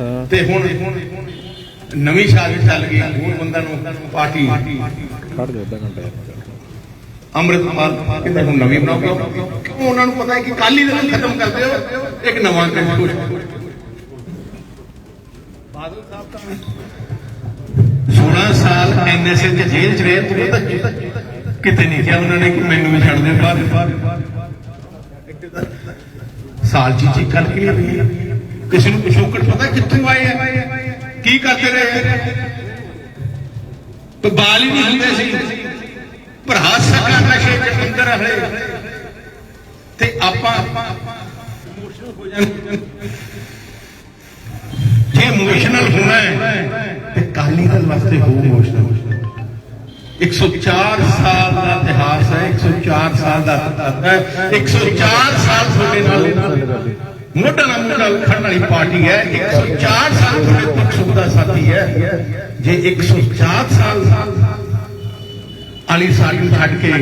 ਹਾਂ ਤੇ ਹੁਣ ਨਵੀਂ ਸ਼ਾਦੀ ਚੱਲ ਗਈ ਹੋਰ ਬੰਦਾ ਨੂੰ ਪਾਰਟੀ ਖੜ ਜਾ ਅੱਧਾ ਘੰਟਾ ਅੰਮ੍ਰਿਤਪਾਲ ਕਿਤੇ ਹੁਣ ਨਵੀਂ ਬਣਾਓ ਕਿਉਂ ਉਹਨਾਂ ਨੂੰ ਪਤਾ ਹੈ ਕਿ ਕੱਲ ਹੀ ਦਿਨ ਖਤਮ ਕਰ ਦਿਓ ਇੱਕ ਨਵਾਂ ਕੰਸਟੀਟਿਊਸ਼ਨ ਬਾਦਲ ਸਾਹਿਬ ਤਾਂ 16 ਸਾਲ ਐਨਐਸਏ ਦੇ ਜੇਲ੍ਹ ਚ ਰਹੇ ਤੂੰ ਤਾਂ ਕਿਤੇ ਨਹੀਂ ਕਿਹਾ ਉਹਨਾਂ ਨੇ ਕਿ ਮੈਨੂੰ ਵੀ ਛੱਡ ਦੇ ਬਾਹਰ ਸਾਲ ਚ। ਜੀ ਕੱਲ ਕੀ ਹੋਈ ਹੈ? ਕਿਸੇ ਨੂੰ ਪਿਛੋਕੜ ਪਤਾ ਕਿੱਥੋਂ ਆਏ ਆ? ਕੀ ਕਰਦੇ ਰਹੇ? ਤੇ ਹੀ ਨਹੀਂ ਹੁੰਦੇ ਸੀ। ਭਰਾ ਸਕਾ ਨਸ਼ੇ ਦੇ ਅੰਦਰ ਰਹੇ ਤੇ ਆਪਾਂ ਇਮੋਸ਼ਨਲ ਹੋ ਜਾਂਦੇ ਜੇ ਇਮੋਸ਼ਨਲ ਹੋਣਾ ਹੈ, ਤੇ ਕਾਲੀ ਦਲ ਵਾਸਤੇ ਹੋ ਇਮੋਸ਼ਨਲ 104 ਸਾਲ ਦਾ ਇਤਿਹਾਸ ਹੈ 104 ਸਾਲ ਦਾ ਹੈ 104 ਸਾਲ ਤੁਹਾਡੇ ਨਾਲ। ਮੋਢਾ ਨਾਲ ਮੋਢਾ ਖੜਨ ਵਾਲੀ ਪਾਰਟੀ ਹੈ। 104 ਸਾਲ ਤੁਹਾਡੇ ਦੁੱਖ ਦਾ ਸਾਥੀ ਹੈ। ਜੇ 104 ਸਾਲ ਵਾਲੀ ਸਾਲ ਛੱਡ ਕੇ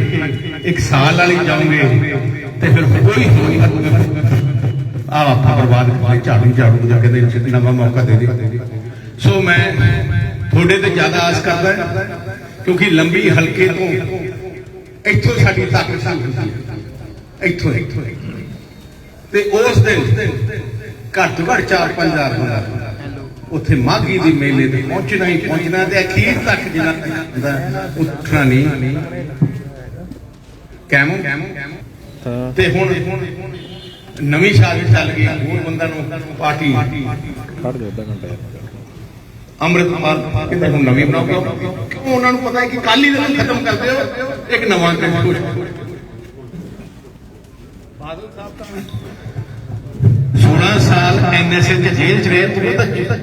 ਇੱਕ ਸਾਲ ਵਾਲੀ ਜਾਓਗੇ ਤੇ ਫਿਰ ਕੋਈ ਹੋਈ ਆ ਆਪਾਂ ਬਰਬਾਦ ਕਰ ਝਾੜੂ ਝਾੜੂ ਜਾ ਕੇ ਦੇ ਨਵਾਂ ਮੌਕਾ ਦੇ ਦੇ। ਸੋ ਮੈਂ ਤੁਹਾਡੇ ਤੇ ਜ਼ਿਆਦਾ ਆਸ ਕਰਦਾ ਕਿਉਂਕਿ ਲੰਬੀ ਹਲਕੇ ਤੋਂ ਇੱਥੋਂ ਸਾਡੀ ਤਾਕਤ ਹੁੰਦੀ ਹੈ ਇੱਥੋਂ ਇੱਥੋਂ। ਤੇ ਉਸ ਦਿਨ ਘੱਟ ਘੱਟ 4-5000 ਬੰਦਾ ਉੱਥੇ ਮਾਘੀ ਦੀ ਮੇਲੇ ਤੇ ਪਹੁੰਚਣਾ ਹੀ ਪਹੁੰਚਣਾ ਤੇ ਅਖੀਰ ਤੱਕ ਜਿਹੜਾ ਉੱਠਣਾ ਨਹੀਂ। ਕੈਮੋ? ਤੇ ਹੁਣ ਨਵੀਂ ਸ਼ਾਦੀ ਚੱਲ ਗਈ, ਹੁਣ ਬੰਦਾ ਨੂੰ ਪਾਰਟੀ। ਖੜ ਜਾ ਅੱਧਾ ਘੰਟਾ ਅੰਮ੍ਰਿਤਪਾਲ ਕਿਤੇ ਹੁਣ ਨਵੀਂ ਬਣਾਓ। ਕਿਉਂ? ਉਹਨਾਂ ਨੂੰ ਪਤਾ ਹੈ ਕਿ ਕੱਲ ਹੀ ਦਿਨ ਖਤਮ ਕਰ ਦਿਓ ਇੱਕ ਨਵਾਂ ਕੰਸਟੀਟਿਊਸ਼ਨ 16 ਸਾਲ ਐਨਐਸਏ ਦੇ ਜੇਲ੍ਹ ਚ ਰਹੇ, ਤੂੰ ਤਾਂ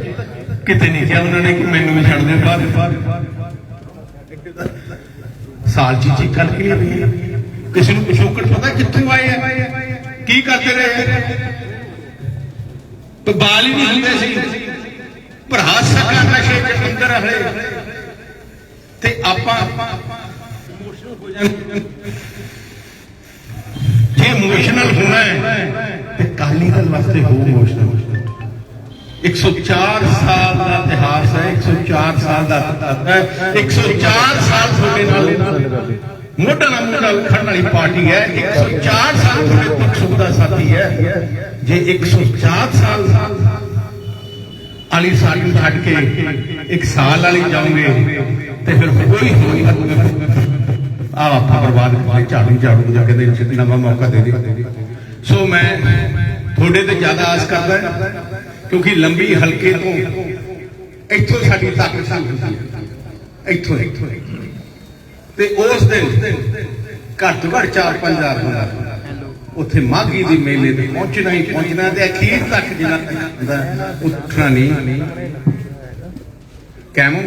ਕਿਤੇ ਨਹੀਂ ਕਿਹਾ ਉਹਨਾਂ ਨੇ ਕਿ ਮੈਨੂੰ ਵੀ ਛੱਡ ਦੇ ਬਾਹਰ ਸਾਲ ਚ ਜੀ ਕੱਲ ਕਿਸੇ ਨੂੰ ਪਿਛੋਕੜ ਪਤਾ ਕਿੱਥੋਂ ਆਏ ਆ? ਕੀ ਕਰਦੇ ਰਹੇ? ਬਾਲ ਹੀ ਨਹੀਂ ਹੁੰਦੇ ਸੀ। ਭਰਾ ਸਕਾ ਨਸ਼ੇ ਦੇ ਅੰਦਰ ਰਹੇ ਤੇ ਆਪਾਂ ਇਮੋਸ਼ਨਲ ਹੋ ਜਾਂਦੇ ਜੇ ਇਮੋਸ਼ਨਲ ਹੋਣਾ ਹੈ? ਤੇ ਕਾਲੀ ਦਲ ਵਾਸਤੇ ਹੋ ਇਮੋਸ਼ਨਲ 104 ਸਾਲ ਦਾ ਇਤਿਹਾਸ ਹੈ 104 ਸਾਲ ਦਾ ਹੈ 104 ਸਾਲ ਤੁਹਾਡੇ ਨਾਲ ਮੋਢਾ ਨਾਲ ਮੋਢਾ ਖੜਨ ਵਾਲੀ ਪਾਰਟੀ ਹੈ 104 ਸਾਲ ਤੁਹਾਡੇ ਦੁੱਖ ਸੁੱਖ ਸਾਥੀ ਹੈ। ਜੇ 104 ਸਾਲ ਵਾਲੀ ਸਾਲ ਨੂੰ ਛੱਡ ਕੇ ਇੱਕ ਸਾਲ ਵਾਲੀ ਜਾਓਗੇ, ਤੇ ਫਿਰ ਕੋਈ ਹੋਈ ਆ ਆਪਾਂ ਬਰਬਾਦ ਕਰ ਝਾੜੂ ਝਾੜੂ ਜਾ ਕੇ ਦੇ ਨਵਾਂ ਮੌਕਾ ਦੇ ਦੇ। ਸੋ ਮੈਂ ਤੁਹਾਡੇ ਤੇ ਜ਼ਿਆਦਾ ਆਸ ਕਰਦਾ ਕਿਉਂਕਿ ਲੰਬੀ ਹਲਕੇ ਤੋਂ ਇੱਥੋਂ ਸਾਡੀ ਤਾਕਤ ਹੁੰਦੀ ਹੈ। ਇੱਥੋਂ ਇੱਥੋਂ ਤੇ ਉਸ ਦਿਨ ਘੱਟ ਤੋਂ ਘੱਟ 4-5000 ਬੰਦਾ ਉੱਥੇ ਮਾਘੀ ਦੀ ਮੇਲੇ ਤੇ ਪਹੁੰਚਣਾ ਹੀ ਪਹੁੰਚਣਾ ਤੇ ਅਖੀਰ ਤੱਕ ਜਿਹੜਾ ਉੱਠਣਾ ਨਹੀਂ। ਕੈਮੋ?